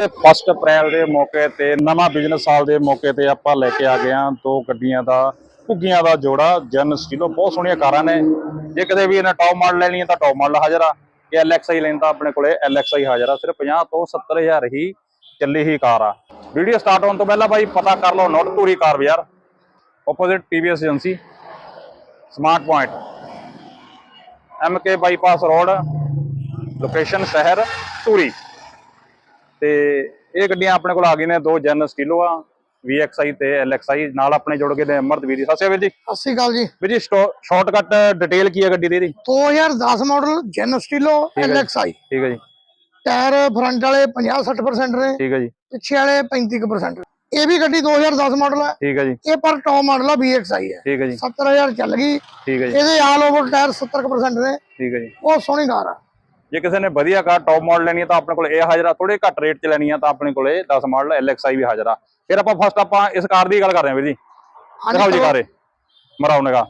1 ਅਪ੍ਰੈਲ ਦੇ ਮੌਕੇ ਤੇ, ਨਵਾਂ ਬਿਜ਼ਨਸ ਸਾਲ ਦੇ ਮੌਕੇ ਤੇ ਆਪਾਂ ਲੈ ਕੇ ਆ ਗਏ ਹਾਂ ਦੋ ਗੱਡੀਆਂ ਦਾ, ਘੁੱਗੀਆਂ ਦਾ ਜੋੜਾ, ਜਨ ਸਟੀਲੋ ਬਹੁਤ ਸੋਹਣੀਆਂ ਕਾਰਾਂ ਨੇ। ਜੇ ਕਦੇ ਵੀ ਇਹਨਾਂ ਟੌਪ ਮਾਡਲ ਲੈਣੀ ਹੈ ਤਾਂ ਟੌਪ ਮਾਡਲ ਹਾਜ਼ਰ ਆ। ਜੇ ਐਲਐਕਸਆਈ ਲੈਣ ਤਾਂ ਆਪਣੇ ਕੋਲੇ ਐਲਐਕਸਆਈ ਹਾਜ਼ਰ ਆ, ਸਿਰਫ 50 ਤੋਂ 70000 ਹੀ ਚੱਲੀ ਹੀ ਕਾਰ ਆ। ਵੀਡੀਓ ਸਟਾਰਟ ਹੋਣ ਤੋਂ ਪਹਿਲਾਂ ਬਾਈ ਪਤਾ ਕਰ ਲਓ ਨੋਟ ਧੂਰੀ ਕਾਰ ਬਾਜ਼ਾਰ। Opposite TVS agency smart point MK bypass road location ਸ਼ਹਿਰ ਧੂਰੀ। ਤੇ ਇਹ ਗੱਡੀਆਂ ਆਪਣੇ ਕੋਲ ਆ ਗਈਆਂ ਨੇ ਦੋ ਜਨ ਸਟੀਲੋ ਆ VXI ਤੇ LXI ਨਾਲ ਆਪਣੇ ਜੁੜ ਗਏ ਨੇ ਅਮਰਤਵੀਰ ਜੀ। ਸਤਿ ਸ਼੍ਰੀ ਅਕਾਲ ਵੀਰ ਜੀ। ਸਤਿ ਸ਼੍ਰੀ ਅਕਾਲ ਜੀ। ਵੀਰ ਜੀ ਸ਼ਾਰਟਕਟ ਡਿਟੇਲ ਕੀ ਹੈ ਗੱਡੀ ਦੀ ਇਹਦੀ? 2010 ਮਾਡਲ ਜੈਨ ਸਟੀਲੋ। LXI ਠੀਕ ਹੈ ਜੀ। ਟਾਇਰ ਫਰੰਟ ਵਾਲੇ 50-60% ਨੇ ਠੀਕ ਹੈ ਜੀ। ਪਿੱਛੇ ਵਾਲੇ 35% ਇਹ ਵੀ ਗੱਡੀ 2010 ਮਾਡਲ ਹੈ। ਠੀਕ ਹੈ ਜੀ। ਇਹ ਪਰ ਟੌਪ ਮਾਡਲ ਆ VXI ਹੈ। ਠੀਕ ਹੈ ਜੀ। 70000 ਚੱਲ ਗਈ। ਠੀਕ ਹੈ ਜੀ। ਇਹਦੇ ਆਲ ਓਵਰ ਟਾਇਰ 70% ਨੇ। ਠੀਕ ਹੈ ਜੀ। ਬਹੁਤ ਸੋਹਣੀ ਕਾਰ ਆ। ਜੇ ਕਿਸੇ ਨੇ ਵਧੀਆ ਕਾਰ ਟੌਪ ਮਾਡਲ ਲੈਣੀ ਹੈ ਤਾਂ ਆਪਣੇ ਕੋਲ ਇਹ ਹਾਜ਼ਰ ਥੋੜੇ ਘੱਟ ਰੇਟ 'ਚ ਲੈਣੀ ਆ ਤਾਂ ਆਪਣੇ ਕੋਲੇ 10 ਮਾਡਲ LXI ਵੀ ਹਾਜ਼ਰ। ਫਿਰ ਆਪਾਂ ਫਸਟ ਆਪਾਂ ਇਸ ਕਾਰ ਦੀ ਗੱਲ ਕਰਦੇ ਹਾਂ ਵੀਰ ਜੀ। ਦਿਖਾਓ ਜੀ ਕਰੋ। ਮਰਾਓ ਨਗਾ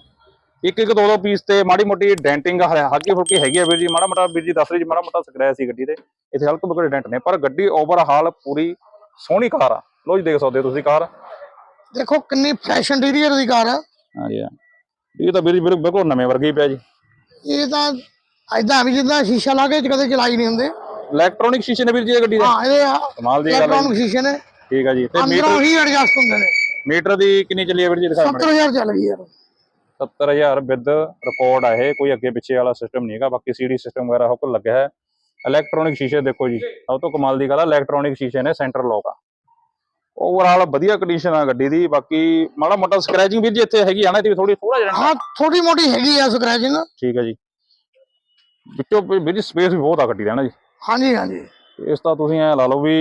ਇੱਕ ਇੱਕ ਦੋ ਦੋ ਪੀਸ ਤੇ ਮਾੜੀ ਮੋਟੀ ਡੈਂਟਿੰਗ ਹਲਕੀ ਫੁਲਕੀ ਹੈਗੀ ਆ ਵੀਰ ਜੀ। ਮਾੜਾ ਮੋਟਾ ਵੀਰ ਜੀ ਦੱਸ ਰਹੀ ਜੀ ਮਾੜਾ ਮੋਟਾ ਸਕ੍ਰੈਚ ਸੀ ਗੱਡੀ ਤੇ ਇੱਥੇ ਹਲਕੇ ਫੁਲਕੇ ਡੈਂਟ ਨੇ ਪਰ ਗੱਡੀ ਓਵਰਹਾਲ ਪੂਰੀ ਸੋਹਣੀ ਕਾਰ ਆ। ਲੋ ਜੀ ਦੇਖ ਸਕਦੇ ਹੋ ਤੁਸੀਂ ਕਾਰ। ਦੇਖੋ ਕਿੰਨੀ ਫਰੈਸ਼ ਇੰਟੀਰੀਅਰ ਦੀ ਕਾਰ ਆ। ਹਾਂਜੀ ਹਾਂ। ਇਹ ਤਾਂ ਵੀਰ ਜੀ ਬਿਲਕੁਲ ਨਵੇਂ ਵਰਗੀ ਪਿਆ ਜੀ। ਇਹ ਤਾਂ ਐਦਾਂ ਵੀ ਜਿੱਦਾਂ ਸ਼ੀਸ਼ਾ ਲਾ ਕੇ ਕਦੇ ਚਲਾਈ ਨਹੀਂ ਹੁੰਦੇ। ਇਲੈਕਟ੍ਰੋਨਿਕ ਸ਼ੀਸ਼ੇ ਨੇ ਵੀਰ ਜੀ ਇਹ ਗੱਡੀ ਦੇ? ਹਾਂ ਇਹਦੇ ਕਮਾਲ ਦੀ ਗੱਲ ਹੈ ਇਲੈਕਟ੍ਰੋਨਿਕ ਸ਼ੀਸ਼ੇ ਨੇ। ਠੀਕ ਹੈ ਜੀ ਤੇ ਮੀਟਰ ਹੀ ਐਡਜਸਟ ਹੁੰਦੇ ਨੇ। ਮੀਟਰ ਦੀ ਕਿੰਨੀ ਚੱਲੀ ਹੈ ਵੀਰ ਜੀ ਦਿਖਾ ਮੈਨੂੰ 70000 ਚੱਲ ਗਈ ਯਾਰ। 70000 ਵਿਦ ਰਿਕਾਰਡ ਆ ਇਹ ਕੋਈ ਅੱਗੇ ਪਿੱਛੇ ਵਾਲਾ ਸਿਸਟਮ ਨਹੀਂ ਹੈਗਾ ਬਾਕੀ ਸੀਡੀ ਸਿਸਟਮ ਵਗੈਰਾ ਹੁਕਮ ਲੱਗਿਆ ਹੈ। ਇਲੈਕਟ੍ਰੋਨਿਕ ਸ਼ੀਸ਼ੇ ਦੇਖੋ ਜੀ ਸਭ ਤੋਂ ਕਮਾਲ ਦੀ ਗੱਲ ਆ ਇਲੈਕਟ੍ਰੋਨਿਕ ਸ਼ੀਸ਼ੇ ਨੇ ਸੈਂਟਰ ਲੌਕ ਆ। ਓਵਰਆਲ ਵਧੀਆ ਕੰਡੀਸ਼ਨ ਆ ਗੱਡੀ ਦੀ ਬਾਕੀ ਮਾੜਾ ਮੋਟਾ ਸਕ੍ਰੈਚਿੰਗ ਵੀ ਜੀ ਇੱਥੇ ਹੈਗੀ ਆ ਨਾ ਇੱਥੇ ਥੋੜੀ ਥੋੜਾ ਜਿਹਾ ਹਾਂ ਥੋੜੀ ਮੋਟੀ ਹੈਗੀ ਆ ਸਕ੍ਰੈਚਿੰਗ ਠੀਕ ਹੈ ਜੀ। ਵਿੱਚੋਂ ਜੀ ਸਪੇਸ ਵੀ ਬਹੁਤ ਆ ਦਾ ਨਾ ਜੀ। ਹਾਂਜੀ ਹਾਂਜੀ। ਇਸ ਤਾਂ ਤੁਸੀਂ ਐ ਲਾ ਲਓ ਵੀ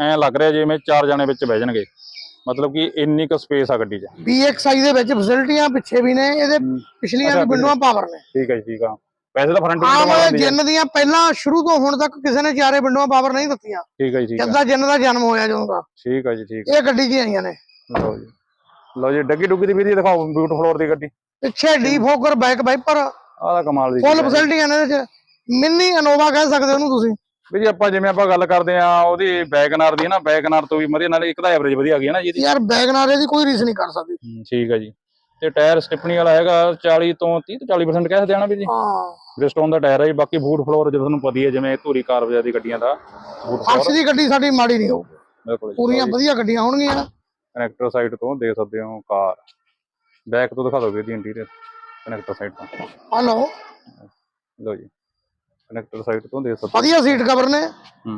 ਐ ਲੱਗ ਰਿਹਾ ਜਿਵੇਂ ਚਾਰ ਜਣੇ ਵਿੱਚ ਬਹਿ ਜਾਣਗੇ। ਮਤਲਬ ਕਿ ਇੰਨੀ ਕੁ ਸਪੇਸ ਆ ਗੱਡੀ 'ਚ। BXI ਦੇ ਵਿੱਚ ਫੈਸਿਲਿਟੀਆਂ ਪਿੱਛੇ ਵੀ ਨੇ ਇਹਦੇ ਪਿਛਲੀਆਂ ਵੀ ਵਿੰਡੋਆਂ ਪਾਵਰ ਨੇ। ਠੀਕ ਹੈ ਜੀ ਠੀਕ ਆ। ਵੈਸੇ ਤਾਂ ਫਰੰਟ ਆਮ ਜਿੰਨ ਦੀਆਂ ਪਹਿਲਾਂ ਸ਼ੁਰੂ ਤੋਂ ਹੁਣ ਤੱਕ ਕਿਸੇ ਨੇ ਚਾਰੇ ਵਿੰਡੋਆਂ ਪਾਵਰ ਨਹੀਂ ਦਿੱਤੀਆਂ। ਠੀਕ ਹੈ ਜੀ ਠੀਕ ਆ। ਜਦਾਂ ਜਿੰਨ ਦਾ ਜਨਮ ਹੋਇਆ ਜਦੋਂ ਦਾ। ਠੀਕ ਹੈ ਜੀ ਠੀਕ ਇਹ ਗੱਡੀ 'ਚ ਆਈਆਂ ਨੇ। ਲਓ ਜੀ। ਲਓ ਜੀ ਡੱਗੀ ਡੁੱਗੀ ਦੀ ਵੀ ਜੀ ਦਿਖਾਓ ਬਿਊਟ ਫਲੋਰ ਦੀ ਗੱਡੀ। ਪਿੱਛੇ ਡੀ ਫੋਕਰ ਬੈਕ ਵਾਈਪਰ ਆਹ ਤਾਂ ਕਮਾਲ ਦੀ ਫੁੱਲ। ਫੈਸਿਲਿਟੀਆਂ ਨੇ ਇਹਦੇ 'ਚ। ਮਿੰਨੀ ਅਨੋਵਾ ਕਹਿ ਸਕਦੇ ਉਹਨੂੰ ਤੁਸੀਂ। ਵੀ ਜੀ ਆਪਾਂ ਜਿਵੇਂ ਆਪਾਂ ਗੱਲ ਕਰਦੇ ਆ ਉਹਦੀ ਵੈਗਨਾਰ ਦੀ ਨਾ ਵੈਗਨਾਰ ਤੋਂ ਵੀ ਵਧੀਆ ਨਾਲ ਇੱਕ ਤਾਂ ਐਵਰੇਜ ਵਧੀਆ ਆ ਗਈ ਹੈ ਨਾ ਜੀ ਇਹਦੀ। ਯਾਰ ਬੈਗਨਾਰ ਇਹਦੀ ਕੋਈ ਰੀਸ ਨਹੀਂ ਕਰ ਸਕਦੀ। ਹੂੰ, ਠੀਕ ਹੈ ਜੀ। ਤੇ ਟਾਇਰ ਸਟਿਪਣੀ ਵਾਲਾ ਹੈਗਾ 40 ਤੋਂ 30 ਤੋਂ 40% ਕਹਿ ਸਕਦੇ ਆ ਨਾ ਵੀ ਜੀ। ਹਾਂ। ਬ੍ਰਿਸਟੋਨ ਦਾ ਟਾਇਰ ਹੈ ਜੀ ਬਾਕੀ ਬੂਟ ਫਲੋਰ ਜਦੋਂ ਤੁਹਾਨੂੰ ਪਤਾ ਹੀ ਹੈ ਜਿਵੇਂ ਧੂਰੀ ਕਾਰ ਵਜਾ ਦੀ ਗੱਡੀਆਂ ਦਾ ਬੂਟ ਫਲੋਰ। ਦੀ ਗੱਡੀ ਸਾਡੀ ਮਾੜੀ ਨਹੀਂ ਹੋਊਗੀ। ਬਿਲਕੁਲ ਜੀ। ਪੂਰੀਆਂ ਵਧੀਆ ਗੱਡੀਆਂ ਹੋਣਗੀਆਂ। ਕਨੈਕਟਰ ਸਾਈਡ ਤੋਂ ਦੇਖ ਸਕਦੇ ਹੋ ਕਾਰ। ਬੈਕ ਤੋਂ ਦਿਖਾ ਦੋਗੇ ਜੀ ਇੰਟੀਰੀਅਰ ਕਨੈਕਟਰ ਸਾਈਡ ਤੋਂ। ਹਲੋ ਲਓ ਜੀ। ਕਨੈਕਟਰ ਸਾਈਡ ਤੋਂ ਦੇਖ ਸਕਦੇ। ਵਧੀਆ ਸੀਟ ਕਵਰ ਨੇ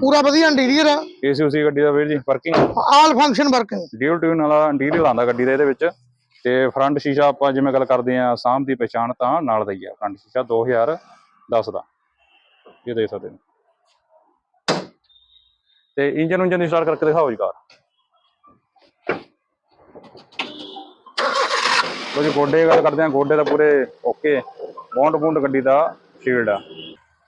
ਪੂਰਾ ਵਧੀਆ ਇੰਟੀਰੀਅਰ ਆ। ਏਸੀ ਉਸੀ ਗੱਡੀ ਦਾ ਵੀਰ ਜੀ working all function working dual tune ਵਾਲਾ ਇੰਟੀਰੀਅਰ ਆਉਂਦਾ ਗੱਡੀ ਦੇ ਇਹਦੇ ਵਿੱਚ। ਤੇ ਫਰੰਟ ਸ਼ੀਸ਼ਾ ਆਪਾਂ ਜਿਵੇਂ ਗੱਲ ਕਰਦੇ ਆ ਸਾਮ ਦੀ ਪਛਾਣ ਤਾਂ ਨਾਲ ਦਾ ਹੀ ਆ। ਫਰੰਟ ਸ਼ੀਸ਼ਾ 2010 ਦਾ। ਇਹ ਦੇਖ ਸਕਦੇ ਤੇ ਇੰਜਨ ਉਂਜਨ ਦੀ ਸਟਾਰਟ ਕਰਕੇ ਦਿਖਾਓ ਜੀ ਕਾਰ। ਜੀ ਗੋਡੇ ਦੀ ਗੱਲ ਕਰਦੇ ਆ ਗੋਡੇ ਦਾ ਪੂਰੇ ਓਕੇ ਬੌਂਡ ਬੂੰਡ ਗੱਡੀ ਦਾ ਸ਼ੀਲਡ ਆ।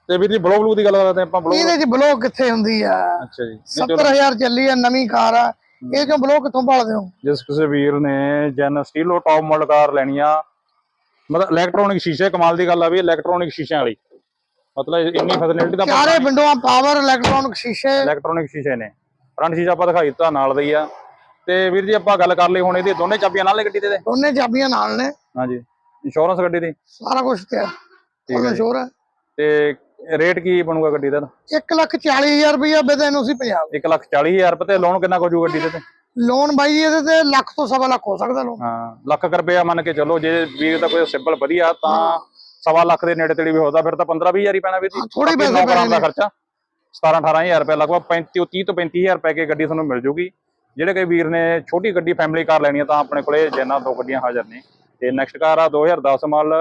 ਤੇ ਵੀਰ ਜੀ ਬਲੋ ਬਲੂ ਦੀ ਗੱਲ ਕਰਦੇ ਆਪਾਂ ਬਲੋ ਇਹਦੇ 'ਚ ਬਲੋ ਕਿੱਥੇ ਹੁੰਦੀ ਆ? ਅੱਛਾ ਜੀ। ਨਹੀਂ ਚਲੋ 70000 ਚੱਲੀ ਆ ਨਵੀਂ ਕਾਰ ਆ। ਇਹ ਚੋਂ ਬਲੋ ਕਿੱਥੋਂ ਭਾਲਦੇ ਹੋ? ਜਿਸ ਕਿਸੇ ਵੀਰ ਨੇ ਜਨ ਸਟੀਲੋ ਟੌਪ ਮਾਡਲ ਕਾਰ ਲੈਣੀ ਆ ਮਤਲਬ ਇਲੈਕਟ੍ਰੋਨਿਕ ਸ਼ੀਸ਼ੇ ਕਮਾਲ ਦੀ ਗੱਲ ਆ ਵੀ ਇਲੈਕਟ੍ਰੋਨਿਕ ਸ਼ੀਸ਼ਿਆਂ ਵਾਲੀ। ਮਤਲਬ ਇੰਨੀ ਫੈਸਿਲਿਟੀ ਦਾ ਚਾਰੇ ਵਿੰਡੋਆਂ ਪਾਵਰ ਇਲੈਕਟ੍ਰੋਨਿਕ ਸ਼ੀਸ਼ੇ। ਇਲੈਕਟ੍ਰੋਨਿਕ ਸ਼ੀਸ਼ੇ ਨੇ। ਫਰੰਟ ਸ਼ੀਸ਼ਾ ਆਪਾਂ ਦਿਖਾਈ ਦਿੱਤਾ ਨਾਲ ਦਾ ਹੀ ਆ। ਤੇ ਵੀਰ ਜੀ ਆਪਾਂ ਗੱਲ ਕਰ ਲਈ ਹੁਣ ਇਹਦੀ ਦੋਨੇ ਚਾਬੀਆਂ ਨਾਲ ਨੇ ਗੱਡੀ ਦੇ? ਦੋਨੇ ਚਾਬੀਆਂ ਨਾਲ ਨੇ। ਹਾਂਜੀ। ਇੰਸ਼ੋਰੈਂਸ ਗੱਡੀ ਦੀ? ਸਾਰਾ ਕੁਝ ਤੇ ਹੈ ਉਹਦਾ ਜੀ। ਸ਼ੋਰ ਹੈ ਤੇ ਰੇਟ ਕੀ ਬਣੂਗਾ ਗੱਡੀ ਦਾ? 1 ਲੱਖ 40000 ਰੁਪਇਆ ਬੇਦੇ ਐਨਓਸੀ ਪੰਜਾਬ 1 ਲੱਖ 40000 ਰੁਪਏ ਤੇ ਲੋਨ ਕਿੰਨਾ ਕੁ ਜੂ ਗੱਡੀ ਦੇ ਤੇ? ਲੋਨ ਬਾਈ ਜੀ ਇਹਦੇ ਤੇ ਲੱਖ ਤੋਂ ਸਵਾ ਲੱਖ ਹੋ ਸਕਦਾ ਲੋਨ ਹਾਂ ਲੱਖ ਰੁਪਇਆ ਮੰਨ ਕੇ ਚੱਲੋ ਜੇ ਵੀਰ ਦਾ ਕੋਈ ਸਿੰਪਲ ਵਧੀਆ ਤਾਂ ਸਵਾ ਲੱਖ ਦੇ ਨੇੜੇ ਤੇੜੇ ਵੀ ਹੋਦਾ ਫਿਰ ਤਾਂ 15 20000 ਹੀ ਪੈਣਾ ਵੀਰ ਜੀ। ਬਾਕੀ ਪੈਸੇ ਦਾ ਖਰਚਾ 17 18000 ਰੁਪਏ ਲਗਭਗ 35 30 ਤੋਂ 35000 ਰੁਪਏ ਕੇ ਗੱਡੀ ਤੁਹਾਨੂੰ ਮਿਲ ਜੂਗੀ। ਜਿਹੜੇ ਕਈ ਵੀਰ ਨੇ ਛੋਟੀ ਗੱਡੀ ਫੈਮਿਲੀ ਕਾਰ ਲੈਣੀ ਹੈ ਤਾਂ ਆਪਣੇ ਕੋਲੇ ਜੈਨਾ ਦੋ ਗੱਡੀਆਂ ਹਾਜ਼ਰ ਨੇ। ਤੇ ਨੈਕਸਟ ਕਾਰ ਆ 2010 ਮਾਡਲ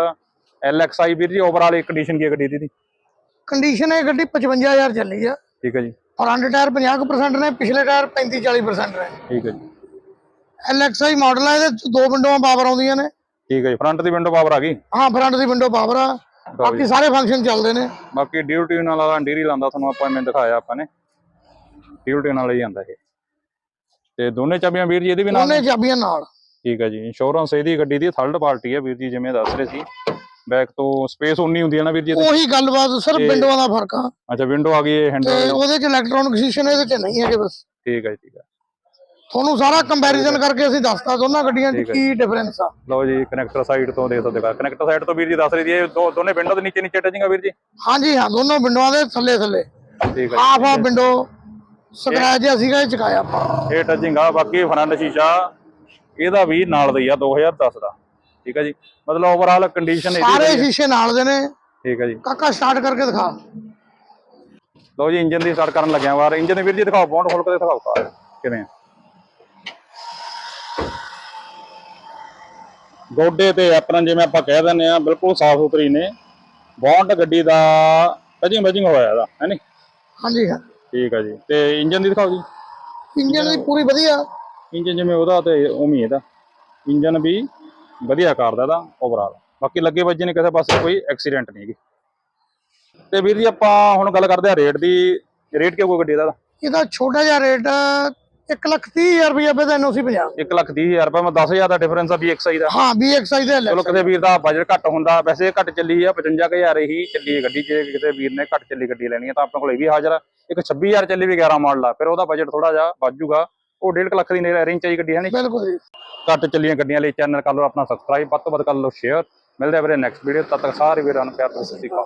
LXI ਵੀਰ ਜੀ ਓਵਰਆਲ ਇੱਕ ਕੰਡੀਸ਼ਨ ਕੀ ਗੱਡੀ ਦੀ? ਕੰਡੀਸ਼ਨ ਇਹ ਗੱਡੀ 55000 ਚੱਲੀ ਆ। ਠੀਕ ਹੈ ਜੀ। ਫਰੰਟ ਟਾਇਰ 50% ਨੇ ਪਿਛਲੇ ਟਾਇਰ 35 40% ਨੇ। ਠੀਕ ਹੈ ਜੀ। LXI ਮਾਡਲ ਆ ਇਹਦੇ ਦੋ ਵਿੰਡੋਆਂ ਪਾਵਰ ਆਉਂਦੀਆਂ ਨੇ। ਠੀਕ ਹੈ ਜੀ। ਫਰੰਟ ਦੀ ਵਿੰਡੋ ਪਾਵਰ ਆ ਗਈ? ਹਾਂ ਫਰੰਟ ਦੀ ਵਿੰਡੋ ਪਾਵਰ ਆ। ਬਾਕੀ ਸਾਰੇ ਫੰਕਸ਼ਨ ਚੱਲਦੇ ਨੇ। ਬਾਕੀ ਡਿਊਟੀ ਨਾਲ ਵਾਲਾ ਆਂਦਾ ਤੁਹਾਨੂੰ ਆਪਾਂ ਮੈਂ ਦਿਖਾਇਆ ਆਪਾਂ ਨੇ। ਡਿਊਟੀ ਨਾਲ ਹੀ ਆਂਦਾ ਇਹ। ਤੇ ਦੋਨੇ ਚਾਬੀਆਂ ਵੀਰ ਜੀ ਇਹਦੀ ਵੀ ਨਾਲ ਦੋਨੇ ਚਾਬੀਆਂ ਨਾਲ। ਠੀਕ ਹੈ ਜੀ। ਇੰਸ਼ੋਰੈਂਸ ਇਹਦੀ ਗੱਡੀ ਦੀ ਥਰਡ ਪਾਰਟੀ ਹੈ ਵੀਰ ਜੀ ਜਿਵੇਂ ਦੱਸ ਰਹੇ ਸੀ। ਬੈਕ ਤੋਂ ਸਪੇਸ ਉਨੀ ਹੁੰਦੀ ਹੈ ਨਾ ਵੀਰ ਜੀ ਇਹਦੇ? ਉਹੀ ਗੱਲਬਾਤ ਸਿਰਫ ਤੇ- ਵਿੰਡੋਆਂ ਦਾ ਫ਼ਰਕ ਆ। ਅੱਛਾ ਵਿੰਡੋ ਆ ਗਈ ਇਹ ਤੇ ਹੈਂਡਲ ਉਹਦੇ ਚ ਇਲੈਕਟ੍ਰੋਨਿਕ ਸ਼ੀਸ਼ੇ ਨੇ ਇਹਦੇ ਚ ਨਹੀਂ ਹੈਗੇ ਬਸ। ਠੀਕ ਹੈ ਜੀ, ਠੀਕ ਹੈ। ਤੁਹਾਨੂੰ ਸਾਰਾ ਕੰਪੈਰੀਜ਼ਨ ਕਰਕੇ ਅਸੀਂ ਦੱਸਤਾ ਦੋਨਾਂ ਗੱਡੀਆਂ 'ਚ ਠੀਕ ਹੈ ਕੀ ਡਿਫਰੈਂਸ ਆ। ਲਓ ਜੀ ਕਨੈਕਟਰ ਸਾਈਡ ਤੋਂ ਦੇਖ ਸਕਦੇ ਹੋ ਕਨੈਕਟਰ ਸਾਈਡ ਤੋਂ ਵੀਰ ਜੀ ਦੱਸ ਰਹੀ ਜੀ ਇਹ ਦੋ ਦੋਨੇ ਵਿੰਡੋ ਦੇ ਨੀਚੇ ਨੀਚੇ ਟਚਿੰਗ ਵੀਰ ਜੀ? ਹਾਂਜੀ ਹਾਂ ਦੋਨੋਂ ਵਿੰਡੋਆਂ ਦੇ ਥੱਲੇ ਥੱਲੇ। ਠੀਕ ਹੈ ਹਾਫ ਆ ਵਿੰਡੋ ਸਕ੍ਰੈਚ ਜਿਹਾ ਸੀਗਾ ਇਹ ਚਕਾਇਆ ਆਪਾਂ। ਇਹ ਟਚਿੰਗ ਆ ਬਾਕੀ ਫਰੰਟ ਸ਼ੀਸ਼ਾ ਇਹਦਾ ਵੀ ਨਾਲ ਦਾ ਹੀ ਆ 2010 ਦਾ। ਠੀਕ ਹੈ ਜੀ। ਮਤਲਬ ਓਵਰਆਲ ਕੰਡੀਸ਼ਨ ਇਹਦੀ ਸਾਰੇ। ਸ਼ੀਸ਼ੇ ਨਾਲ ਦੇ ਨੇ। ਠੀਕ ਹੈ ਜੀ। ਕਾਕਾ ਸਟਾਰਟ ਕਰਕੇ ਦਿਖਾ। ਲਓ ਜੀ ਇੰਜਨ ਦੀ ਸਟਾਰਟ ਕਰਨ ਲੱਗਿਆ ਵਾਰ। ਇੰਜਨ ਦੇ ਵੀਰ ਜੀ ਦਿਖਾਓ ਬੌਂਡ ਖੋਲ ਕੇ ਦਿਖਾਓ ਕਾਰ ਕਿਵੇਂ ਆ? ਗੋਡੇ ਤੇ ਐਪਰਨ ਜਿਵੇਂ ਆਪਾਂ ਕਹਿ ਦਿੰਦੇ ਆ ਬਿਲਕੁਲ ਸਾਫ਼ ਸੁਥਰੀ ਨੇ। ਬੌਂਡ ਗੱਡੀ ਦਾ ਟਚਿੰਗ ਮੈਚਿੰਗ ਹੋਇਆ ਇਹਦਾ ਹੈ ਨੀ ਹਾਂਜੀ ਹਾਂ। ਠੀਕ ਹੈ ਜੀ। ਤੇ ਇੰਜਨ ਦੀ ਦਿਖਾਓ ਜੀ। ਇੰਜਨ ਦੀ ਪੂਰੀ ਵਧੀਆ। ਇੰਜਨ ਜਿਵੇਂ ਉਹਦਾ ਤੇ ਹੀ ਇਹਦਾ। ਇੰਜਨ ਵੀ ਵਧੀਆ ਕਰਦਾ ਇਹਦਾ ਓਵਰਆਲ ਬਾਕੀ ਲੱਗੇ ਵੱਜੇ ਨੇ ਕਿਸੇ ਪਾਸੇ ਕੋਈ ਐਕਸੀਡੈਂਟ ਨਹੀਂ ਹੈਗੀ। ਤੇ ਵੀਰ ਜੀ ਆਪਾਂ ਹੁਣ ਗੱਲ ਕਰਦੇ ਆ ਰੇਟ ਦੀ। ਰੇਟ ਕਿਉਂ ਗੱਡੀ ਦਾ? ਇਹਦਾ ਛੋਟਾ ਜਿਹਾ ਰੇਟ 1 ਲੱਖ 30 ਹਜ਼ਾਰ ਰੁਪਏ ਪਏ ਤਾਂ ਐਨਓਸੀ 50 1 ਲੱਖ ਤੀਹ ਹਜ਼ਾਰ ਰੁਪਏ ਮੈਂ 10000 ਦਾ ਡਿਫਰੈਂਸ ਆ BXI ਦਾ। ਹਾਂ BXI ਦੇ ਲੈ ਚਲੋ ਕਿਸੇ ਵੀਰ ਦਾ ਬਜਟ ਘੱਟ ਹੁੰਦਾ ਵੈਸੇ ਘੱਟ ਚੱਲੀ ਆ 55000 ਹੀ ਚੱਲੀ ਹੈ ਗੱਡੀ ਜੇ ਕਿਸੇ ਵੀਰ ਨੇ ਘੱਟ ਚੱਲੀ ਗੱਡੀ ਲੈਣੀ ਹੈ ਤਾਂ ਆਪਣੇ ਕੋਲ ਇਹ ਵੀ ਹਾਜ਼ਰ ਆ। ਇੱਕ 26000 ਚੱਲੀ ਵੀ 11 ਮਾਡਲ ਆ ਫਿਰ ਉਹਦਾ ਬਜਟ ਥੋੜਾ ਜਿਹਾ ਵੱਧ ਉਹ 1.5 ਲੱਖ ਦੀ ਰੇਂਜ ਚਾਹੀ ਗੱਡੀ ਹੈ ਨਹੀਂ ਬਿਲਕੁਲ ਜੀ। ਘੱਟ ਚੱਲੀਆਂ ਗੱਡੀਆਂ ਲਈ ਚੈਨਲ ਕਰ ਲਓ ਆਪਣਾ ਸਬਸਕ੍ਰਾਈਬ ਵੱਧ ਤੋਂ ਵੱਧ ਕਰ ਲਓ ਸ਼ੇਅਰ ਮਿਲਦੇ ਆ ਵੀਰੇ ਨੈਕਸਟ ਵੀਡੀਓ ਤਦ ਤੱਕ ਸਾਰੇ ਵੀਰਾਂ ਨੂੰ ਪਿਆਰ ਤੋਂ ਸਤਿ ਸ਼੍ਰੀ ਅਕਾਲ।